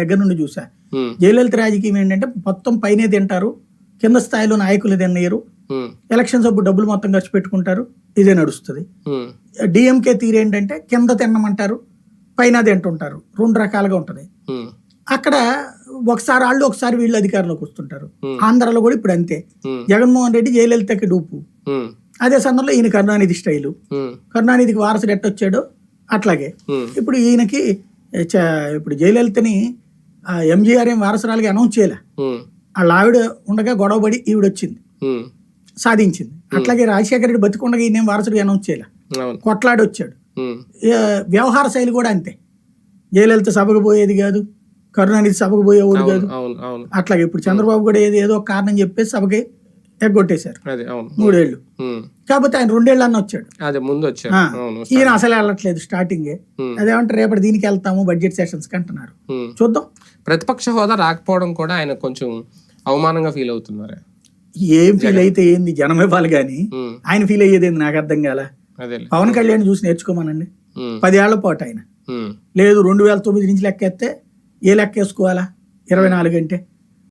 దగ్గర నుండి చూసా. జయలలిత రాజకీయం ఏంటంటే మొత్తం పైనే తింటారు కింద స్థాయిలో నాయకులు తిన్నయ్యరు ఎలక్షన్స్ అప్పుడు డబ్బులు మొత్తం ఖర్చు పెట్టుకుంటారు ఇదే నడుస్తుంది. డిఎంకే తీరు ఏంటంటే కింద తినమంటారు పైన తింటుంటారు రెండు రకాలుగా ఉంటుంది. అక్కడ ఒకసారి వాళ్ళు ఒకసారి వీళ్ళు అధికారంలోకి వస్తుంటారు. ఆంధ్రాలో కూడా ఇప్పుడు అంతే. జగన్మోహన్ రెడ్డి జయలలితకి డూపు. అదే సందర్భంలో ఈయన కరుణానిధి స్టైలు. కరుణానిధికి వారసుడు ఎట్టొచ్చాడో అట్లాగే. ఇప్పుడు ఈయనకి ఇప్పుడు జయలలితని ఎంజీఆర్ ఏం వారసురాలుగా అనౌన్స్ చేయలే? వాళ్ళ ఆవిడ ఉండగా గొడవపడి ఈవిడ వచ్చింది సాధించింది. అట్లాగే రాజశేఖర రెడ్డి బతికుండగా ఈయన వారసుడిగా అనౌన్స్ చేయలే? కొట్లాడి వచ్చాడు వ్యవహార శైలి కూడా అంతే. జయలలిత సభకు పోయేది కాదు కరుణానిధి సభకు పోయేవాడు కాదు. అట్లాగే ఇప్పుడు చంద్రబాబు కూడా ఏదో ఏదో ఒక కారణం చెప్పేసి సభకి ఎగ్గొట్టేశారు. మూడేళ్ళు కాకపోతే ఆయన రెండేళ్ళు అన్న వచ్చాడు. అదే ముందు అవును ఈయన అసలు వెళ్ళట్లేదు స్టార్టింగే. అదేమంటే రేపటి దీనికి వెళ్తాము బడ్జెట్ సెషన్స్కి అంటున్నారు. చూద్దాం. ప్రతిపక్ష హోదా రాకపోవడం కూడా ఆయన కొంచెం అవమానంగా ఫీల్ అవుతున్నారు? ఏం ఫీల్ అయితే ఏంది? జనం ఇవ్వాలి కానీ ఆయన ఫీల్ అయ్యేది ఏంది? నాకు అర్థం కాల. పవన్ కళ్యాణ్ చూసి నేర్చుకోమనండి. పదేళ్ళ పాటు ఆయన. లేదు రెండు వేల తొమ్మిది నుంచి లెక్కేస్తే ఏ లెక్క వేసుకోవాలా ఇరవై నాలుగు అంటే.